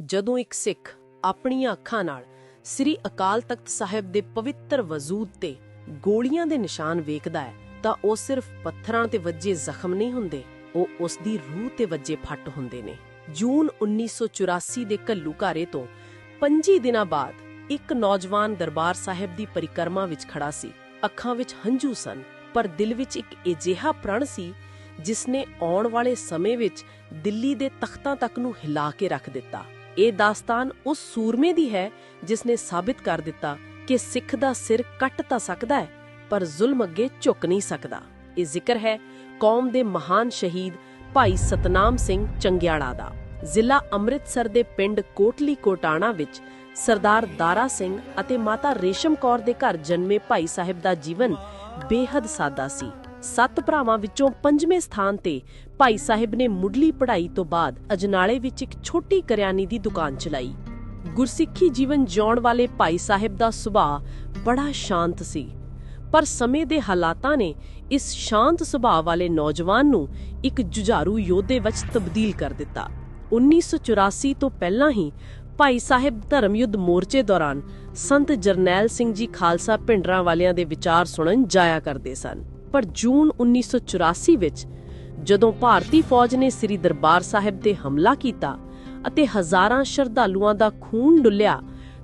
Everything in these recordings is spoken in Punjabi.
ਜਦੋਂ ਇੱਕ ਸਿੱਖ ਆਪਣੀਆਂ ਅੱਖਾਂ ਨਾਲ ਸ੍ਰੀ ਅਕਾਲ ਤਖਤ ਸਾਹਿਬ ਦੇ ਪਵਿੱਤਰ ਵਜੂਦ ਤੇ ਗੋਲੀਆਂ ਦੇ ਨਿਸ਼ਾਨ ਵੇਖਦਾ ਹੈ, ਤਾਂ ਉਹ ਸਿਰਫ ਪੱਥਰਾਂ ਤੇ ਵੱਜੇ ਜ਼ਖਮ ਨਹੀਂ ਹੁੰਦੇ, ਉਹ ਉਸ ਦੀ ਰੂਹ ਤੇ ਵੱਜੇ ਫੱਟ ਹੁੰਦੇ ਨੇ। ਜੂਨ 1984 ਦੇ ਘੱਲੂਘਾਰੇ ਤੋਂ 25 ਦਿਨਾਂ ਬਾਅਦ ਇੱਕ ਨੌਜਵਾਨ ਦਰਬਾਰ ਸਾਹਿਬ ਦੀ ਪਰਿਕਰਮਾ ਵਿੱਚ ਖੜਾ ਸੀ। ਅੱਖਾਂ ਵਿੱਚ ਹੰਝੂ ਸਨ, ਪਰ ਦਿਲ ਵਿੱਚ ਇੱਕ ਅਜਿਹਾ ਪ੍ਰਣ ਸੀ ਜਿਸ ਨੇ ਆਉਣ ਵਾਲੇ ਸਮੇਂ ਵਿੱਚ ਦਿੱਲੀ ਦੇ ਤਖਤਾਂ ਤੱਕ ਨੂੰ ਹਿਲਾ ਕੇ ਰੱਖ ਦਿੱਤਾ। ਇਹ ਦਾਸਤਾਨ ਉਸ ਸੂਰਮੇ ਦੀ ਹੈ ਜਿਸ ਨੇ ਸਾਬਿਤ ਕਰ ਦਿੱਤਾ ਕਿ ਸਿੱਖ ਦਾ ਸਿਰ ਕੱਟ ਤਾਂ ਸਕਦਾ ਹੈ, ਪਰ ਜ਼ੁਲਮ ਅੱਗੇ ਝੁਕ ਨਹੀਂ ਸਕਦਾ। ਇਹ ਜ਼ਿਕਰ ਹੈ ਕੌਮ ਦੇ ਮਹਾਨ ਸ਼ਹੀਦ ਭਾਈ ਸਤਨਾਮ ਸਿੰਘ ਚੰਗਿਆੜਾ ਦਾ। ਜ਼ਿਲ੍ਹਾ ਅੰਮ੍ਰਿਤਸਰ ਦੇ ਪਿੰਡ ਕੋਟਲੀ ਕੋਟਾਣਾ ਵਿੱਚ ਸਰਦਾਰ ਦਾਰਾ ਸਿੰਘ ਅਤੇ ਮਾਤਾ ਰੇਸ਼ਮ ਕੌਰ ਦੇ ਘਰ ਜਨਮੇ ਭਾਈ ਸਾਹਿਬ ਦਾ ਜੀਵਨ ਬੇਹੱਦ ਸਾਦਾ ਸੀ। ਸੱਤ ਭਰਾਵਾਂ ਵਿੱਚੋਂ ਪੰਜਵੇਂ ਸਥਾਨ ਤੇ ਭਾਈ ਸਾਹਿਬ ਨੇ ਮੁੱਢਲੀ ਪੜ੍ਹਾਈ ਤੋਂ ਬਾਅਦ ਅਜਨਾਲੇ ਵਿੱਚ ਇੱਕ ਛੋਟੀ ਕਰਿਆਨੀ ਦੀ ਦੁਕਾਨ ਚਲਾਈ। ਗੁਰਸਿੱਖੀ ਜੀਵਨ ਜਿਉਣ ਵਾਲੇ ਭਾਈ ਸਾਹਿਬ ਦਾ ਸੁਭਾਅ ਬੜਾ ਸ਼ਾਂਤ ਸੀ। ਪਰ ਸਮੇਂ ਦੇ ਹਾਲਾਤਾਂ ਨੇ ਇਸ ਸ਼ਾਂਤ ਸੁਭਾਅ ਵਾਲੇ ਨੌਜਵਾਨ ਨੂੰ ਇੱਕ ਜੁਝਾਰੂ ਯੋਧੇ ਵਿੱਚ ਤਬਦੀਲ ਕਰ ਦਿੱਤਾ। 1984 ਤੋਂ ਪਹਿਲਾਂ ਹੀ ਭਾਈ ਸਾਹਿਬ ਧਰਮਯੁੱਧ ਮੋਰਚੇ ਦੌਰਾਨ ਸੰਤ ਜਰਨੈਲ ਸਿੰਘ ਜੀ ਖਾਲਸਾ ਪਿੰਡਰਾਂ ਵਾਲਿਆਂ ਦੇ ਵਿਚਾਰ ਸੁਣਨ ਜਾਇਆ ਕਰਦੇ ਸਨ। ਪਰ ਜੂਨ 1984 ਵਿੱਚ, ਜਦੋਂ ਭਾਰਤੀ ਫੌਜ ਨੇ ਸ੍ਰੀ ਦਰਬਾਰ ਸਾਹਿਬ ਤੇ ਹਮਲਾ ਕੀਤਾ ਅਤੇ ਹਜ਼ਾਰਾਂ ਸ਼ਰਧਾਲੂਆਂ ਦਾ ਖੂਨ ਡੁੱਲਿਆ,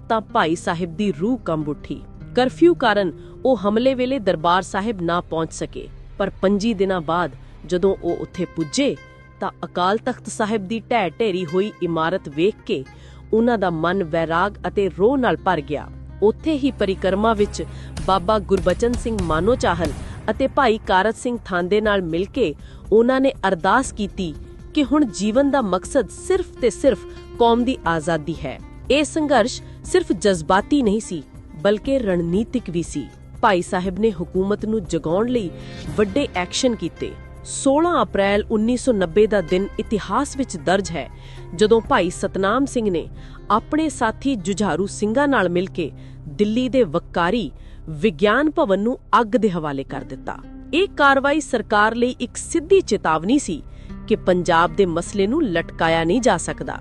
ਤਾਂ ਭਾਈ ਸਾਹਿਬ ਦੀ ਰੂਹ ਕੰਬ ਉੱਠੀ। ਕਰਫਿਊ ਕਾਰਨ ਉਹ ਹਮਲੇ ਵੇਲੇ ਦਰਬਾਰ ਸਾਹਿਬ ਨਾ ਪਹੁੰਚ ਸਕੇ। ਪਰ 25 ਦਿਨਾਂ ਬਾਅਦ ਜਦੋਂ ਉਹ ਉੱਥੇ ਪੁੱਜੇ, ਤਾਂ ਅਕਾਲ ਤਖਤ ਸਾਹਿਬ ਦੀ ਢਹਿ ਢੇਰੀ ਹੋਈ ਇਮਾਰਤ ਵੇਖ ਕੇ ਉਹਨਾਂ ਦਾ ਮਨ ਵੈਰਾਗ ਅਤੇ ਰੋਹ ਨਾਲ ਭਰ ਗਿਆ। ਉੱਥੇ ਹੀ ਪਰਿਕਰਮਾ ਵਿੱਚ ਬਾਬਾ ਗੁਰਬਚਨ ਸਿੰਘ ਮਾਨੋ ਚਾਹਲ ਅਤੇ ਭਾਈ ਕਾਰਤ ਸਿੰਘ ਥਾਂਦੇ ਨਾਲ ਮਿਲ ਕੇ ਉਹਨਾਂ ਨੇ ਅਰਦਾਸ ਕੀਤੀ ਕਿ ਹੁਣ ਜੀਵਨ ਦਾ ਮਕਸਦ ਸਿਰਫ ਤੇ ਸਿਰਫ ਕੌਮ ਦੀ ਆਜ਼ਾਦੀ ਹੈ। ਇਹ ਸੰਘਰਸ਼ ਸਿਰਫ ਜਜ਼ਬਾਤੀ ਨਹੀਂ ਸੀ, ਬਲਕਿ ਰਣਨੀਤਿਕ ਵੀ ਸੀ। ਭਾਈ ਸਾਹਿਬ ਨੇ ਹਕੂਮਤ ਨੂੰ ਜਗਾਉਣ ਲਈ ਵੱਡੇ ਐਕਸ਼ਨ ਕੀਤੇ। 16 ਅਪ੍ਰੈਲ 1990 ਦਾ ਦਿਨ ਇਤਿਹਾਸ ਵਿੱਚ ਦਰਜ ਹੈ, ਜਦੋਂ ਭਾਈ ਸਤਨਾਮ ਸਿੰਘ ਨੇ ਆਪਣੇ ਸਾਥੀ ਜੁਝਾਰੂ ਸਿੰਘਾਂ ਨਾਲ ਮਿਲ ਕੇ ਦਿੱਲੀ ਦੇ ਵਕਾਰੀ ਵਿਗਿਆਨ ਭਵਨ ਨੂੰ ਅੱਗ ਦੇ ਹਵਾਲੇ ਕਰ ਦਿੱਤਾ। ਇਹ ਕਾਰਵਾਈ ਸਰਕਾਰ ਲਈ ਇੱਕ ਸਿੱਧੀ ਚੇਤਾਵਨੀ ਸੀ ਕਿ ਪੰਜਾਬ ਦੇ ਮਸਲੇ ਨੂੰ ਲਟਕਾਇਆ ਨਹੀਂ ਜਾ ਸਕਦਾ।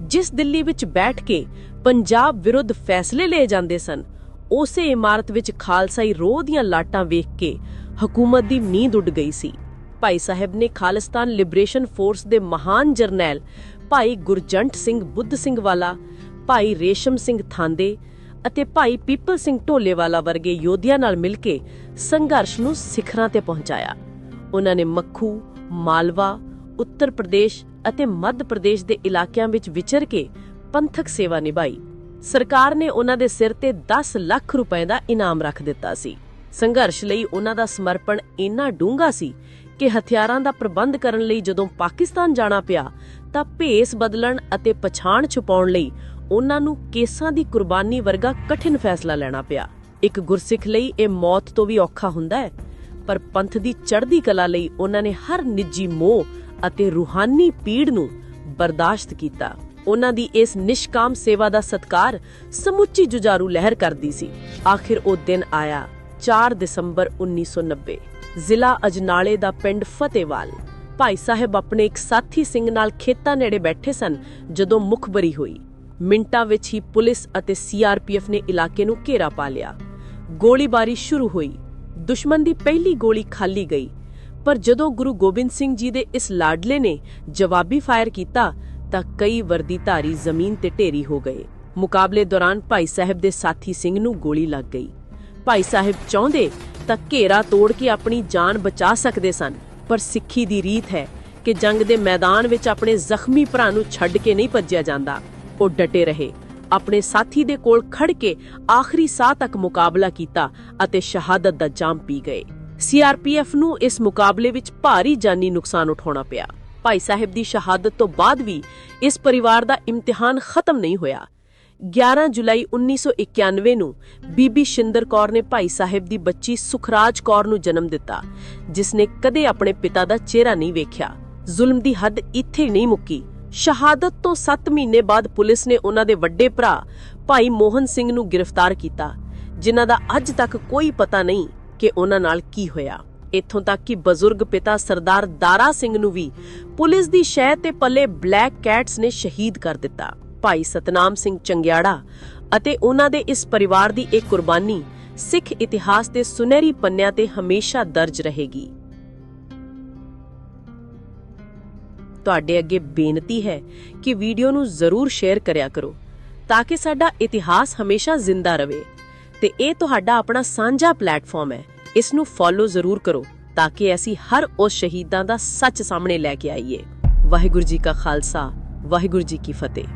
ਜਿਸ ਦਿੱਲੀ ਵਿੱਚ ਬੈਠ ਕੇ ਪੰਜਾਬ ਵਿਰੁੱਧ ਫੈਸਲੇ ਲਏ ਜਾਂਦੇ ਸਨ, ਉਸੇ ਇਮਾਰਤ ਵਿੱਚ ਖਾਲਸਾਈ ਰੋਹ ਦੀਆਂ ਲਾਟਾਂ ਵੇਖ ਕੇ ਹਕੂਮਤ ਦੀ ਨੀਂਦ ਉੱਡ ਗਈ ਸੀ। ਭਾਈ ਸਾਹਿਬ ਨੇ ਖਾਲਿਸਤਾਨ ਲਿਬਰੇਸ਼ਨ ਫੋਰਸ ਦੇ ਮਹਾਨ ਜਰਨੈਲ ਭਾਈ ਗੁਰਜੰਟ ਸਿੰਘ ਬੁੱਧ ਸਿੰਘ ਵਾਲਾ, ਭਾਈ ਰੇਸ਼ਮ ਸਿੰਘ ਥਾਂਦੇ ਅਤੇ ਭਾਈ ਪੀਪਲ ਸਿੰਘ ਢੋਲੇਵਾਲਾ ਵਰਗੇ ਯੋਧਿਆਂ ਨਾਲ ਮਿਲ ਕੇ ਸੰਘਰਸ਼ ਨੂੰ ਸਿਖਰਾਂ ਤੇ ਪਹੁੰਚਾਇਆ। ਉਹਨਾਂ ਨੇ ਮੱਖੂ, ਮਾਲਵਾ, ਉੱਤਰ ਪ੍ਰਦੇਸ਼ ਅਤੇ ਮੱਧ ਪ੍ਰਦੇਸ਼ ਦੇ ਇਲਾਕਿਆਂ ਵਿੱਚ ਵਿਚਰ ਕੇ ਪੰਥਕ ਸੇਵਾ ਨਿਭਾਈ। ਸਰਕਾਰ ਨੇ ਉਹਨਾਂ ਦੇ ਸਿਰ ਤੇ 10 ਲੱਖ ਰੁਪਏ ਦਾ ਇਨਾਮ ਰੱਖ ਦਿੱਤਾ ਸੀ। ਸੰਘਰਸ਼ ਲਈ ਉਹਨਾਂ ਦਾ ਸਮਰਪਣ ਇੰਨਾ ਡੂੰਘਾ ਸੀ ਕਿ ਹਥਿਆਰਾਂ ਦਾ ਪ੍ਰਬੰਧ ਕਰਨ ਲਈ ਜਦੋਂ ਪਾਕਿਸਤਾਨ ਜਾਣਾ ਪਿਆ ਤਾਂ ਭੇਸ ਬਦਲਣ ਅਤੇ ਪਛਾਣ ਛੁਪਾਉਣ ਲਈ ਉਹਨਾਂ ਨੂੰ ਕੇਸਾਂ ਦੀ ਕੁਰਬਾਨੀ ਵਰਗਾ ਕਠਿਨ ਫੈਸਲਾ ਲੈਣਾ ਪਿਆ। ਇੱਕ ਗੁਰਸਿੱਖ ਲਈ ਇਹ ਮੌਤ ਤੋਂ ਵੀ ਔਖਾ ਹੁੰਦਾ ਹੈ, ਪਰ ਪੰਥ ਦੀ ਚੜ੍ਹਦੀ ਕਲਾ ਲਈ ਉਹਨਾਂ ਨੇ ਹਰ ਨਿੱਜੀ ਮੋਹ ਅਤੇ ਰੂਹਾਨੀ ਪੀੜ ਨੂੰ ਬਰਦਾਸ਼ਤ ਕੀਤਾ। ਉਹਨਾਂ ਦੀ ਇਸ ਨਿਸ਼ਕਾਮ ਸੇਵਾ ਦਾ ਸਤਕਾਰ ਸਮੁੱਚੀ ਜੁਝਾਰੂ ਲਹਿਰ ਕਰਦੀ ਸੀ। ਆਖਿਰ ਉਹ ਦਿਨ ਆਇਆ 4 ਦਸੰਬਰ 1990 ਜ਼ਿਲ੍ਹਾ ਅਜਨਾਲੇ ਦਾ ਪਿੰਡ ਫਤਿਹਵਾਲ। ਭਾਈ ਸਾਹਿਬ ਆਪਣੇ ਇੱਕ ਸਾਥੀ ਸਿੰਘ ਨਾਲ ਖੇਤਾਂ ਨੇੜੇ ਬੈਠੇ ਸਨ ਜਦੋਂ ਮੁਖਬਰੀ ਹੋਈ। ਮਿੰਟਾਂ ਵਿੱਚ ਹੀ ਪੁਲਿਸ ਅਤੇ ਸੀਆਰਪੀਐਫ ਨੇ ਇਲਾਕੇ ਨੂੰ ਘੇਰਾ ਪਾ ਲਿਆ। ਗੋਲੀਬਾਰੀ ਸ਼ੁਰੂ ਹੋਈ। ਦੁਸ਼ਮਣ ਦੀ ਪਹਿਲੀ ਗੋਲੀ ਖਾਲੀ ਗਈ। ਪਰ ਜਦੋਂ ਗੁਰੂ ਗੋਬਿੰਦ ਸਿੰਘ ਜੀ ਦੇ ਇਸ ਲਾਡਲੇ ਨੇ ਜਵਾਬੀ ਫਾਇਰ ਕੀਤਾ, ਤਾਂ ਕਈ ਵਰਦੀਧਾਰੀ ਜ਼ਮੀਨ ਤੇ ਢੇਰੀ ਹੋ ਗਏ। ਮੁਕਾਬਲੇ ਦੌਰਾਨ ਭਾਈ ਸਾਹਿਬ ਦੇ ਸਾਥੀ ਸਿੰਘ ਨੂੰ ਗੋਲੀ ਲੱਗ ਗਈ। ਭਾਈ ਸਾਹਿਬ ਚਾਹੁੰਦੇ ਤਾਂ ਘੇਰਾ ਤੋੜ ਕੇ ਆਪਣੀ ਜਾਨ ਬਚਾ ਸਕਦੇ ਸਨ, ਪਰ ਸਿੱਖੀ ਦੀ ਰੀਤ ਹੈ ਕਿ ਜੰਗ ਦੇ ਮੈਦਾਨ ਵਿੱਚ ਆਪਣੇ ਜ਼ਖਮੀ ਭਰਾ ਨੂੰ ਛੱਡ ਕੇ ਨਹੀਂ ਭੱਜਿਆ ਜਾਂਦਾ। ਉਹ ਡਟੇ ਰਹੇ। ਆਪਣੇ ਸਾਥੀ ਦੇ ਕੋਲ ਖੜ ਕੇ ਆਖਰੀ ਸਾਹ ਤੱਕ ਮੁਕਾਬਲਾ ਕੀਤਾ ਅਤੇ ਸ਼ਹਾਦਤ ਦਾ ਜਾਮ ਪੀ ਗਏ। ਸੀਆਰਪੀਐਫ ਨੂੰ ਇਸ ਮੁਕਾਬਲੇ ਵਿੱਚ ਭਾਰੀ ਜਾਨੀ ਨੁਕਸਾਨ ਉਠਾਉਣਾ ਪਿਆ। ਭਾਈ ਸਾਹਿਬ ਦੀ ਸ਼ਹਾਦਤ ਤੋਂ ਬਾਅਦ ਵੀ ਇਸ ਪਰਿਵਾਰ ਦਾ ਇਮਤਿਹਾਨ ਖਤਮ ਨਹੀਂ ਹੋਇਆ। 11 ਜੁਲਾਈ 1991 ਨੂੰ ਬੀਬੀ ਸ਼ਿੰਦਰ ਕੌਰ ਨੇ ਭਾਈ ਸਾਹਿਬ ਦੀ ਬੱਚੀ ਸੁਖਰਾਜ ਕੌਰ ਨੂੰ ਜਨਮ ਦਿੱਤਾ, ਜਿਸ ਨੇ ਕਦੇ ਆਪਣੇ ਪਿਤਾ ਦਾ ਚਿਹਰਾ ਨਹੀਂ ਵੇਖਿਆ। ਜ਼ੁਲਮ ਦੀ ਹੱਦ ਇੱਥੇ ਨਹੀਂ ਮੁੱਕੀ। ਸ਼ਹਾਦਤ ਤੋਂ 7 ਮਹੀਨੇ ਬਾਅਦ ਪੁਲਿਸ ਨੇ ਉਹਨਾਂ ਦੇ ਵੱਡੇ ਭਰਾ ਭਾਈ ਮੋਹਨ ਸਿੰਘ ਨੂੰ ਗ੍ਰਿਫਤਾਰ ਕੀਤਾ, ਜਿਨ੍ਹਾਂ ਦਾ ਅੱਜ ਤੱਕ ਕੋਈ ਪਤਾ ਨਹੀਂ ਕਿ ਉਹਨਾਂ ਨਾਲ ਕੀ ਹੋਇਆ। ਇੱਥੋਂ ਤੱਕ ਕਿ ਬਜ਼ੁਰਗ ਪਿਤਾ ਸਰਦਾਰ ਦਾਰਾ ਸਿੰਘ ਨੂੰ ਵੀ ਪੁਲਿਸ ਦੀ ਸ਼ਹਿ ਤੇ ਪੱਲੇ ਬਲੈਕ ਕੈਟਸ ਨੇ ਸ਼ਹੀਦ ਕਰ ਦਿੱਤਾ। ਭਾਈ ਸਤਨਾਮ ਸਿੰਘ ਚੰਗਿਆੜਾ ਅਤੇ ਉਹਨਾਂ ਦੇ ਇਸ ਪਰਿਵਾਰ ਦੀ ਇਹ ਕੁਰਬਾਨੀ ਸਿੱਖ ਇਤਿਹਾਸ ਦੇ ਸੁਨਹਿਰੀ ਪੰਨਿਆਂ ਤੇ ਹਮੇਸ਼ਾ ਦਰਜ ਰਹੇਗੀ। ਤੁਹਾਡੇ ਅੱਗੇ ਬੇਨਤੀ ਹੈ ਕਿ ਵੀਡੀਓ ਨੂੰ ਜ਼ਰੂਰ ਸ਼ੇਅਰ ਕਰਿਆ ਕਰੋ, ਤਾਂ ਕਿ ਸਾਡਾ ਇਤਿਹਾਸ ਹਮੇਸ਼ਾ ਜ਼ਿੰਦਾ ਰਹੇ। ਤੇ ਇਹ ਤੁਹਾਡਾ ਆਪਣਾ ਸਾਂਝਾ ਪਲੇਟਫਾਰਮ ਹੈ, ਇਸ ਨੂੰ ਫੋਲੋ ਜ਼ਰੂਰ ਕਰੋ, ਤਾਂ ਕਿ ਅਸੀਂ ਹਰ ਉਸ ਸ਼ਹੀਦਾਂ ਦਾ ਸੱਚ ਸਾਹਮਣੇ ਲੈ ਕੇ ਆਈਏ। ਵਾਹਿਗੁਰੂ ਜੀ ਕਾ ਖਾਲਸਾ, ਵਾਹਿਗੁਰੂ ਜੀ ਕੀ ਫਤਿਹ।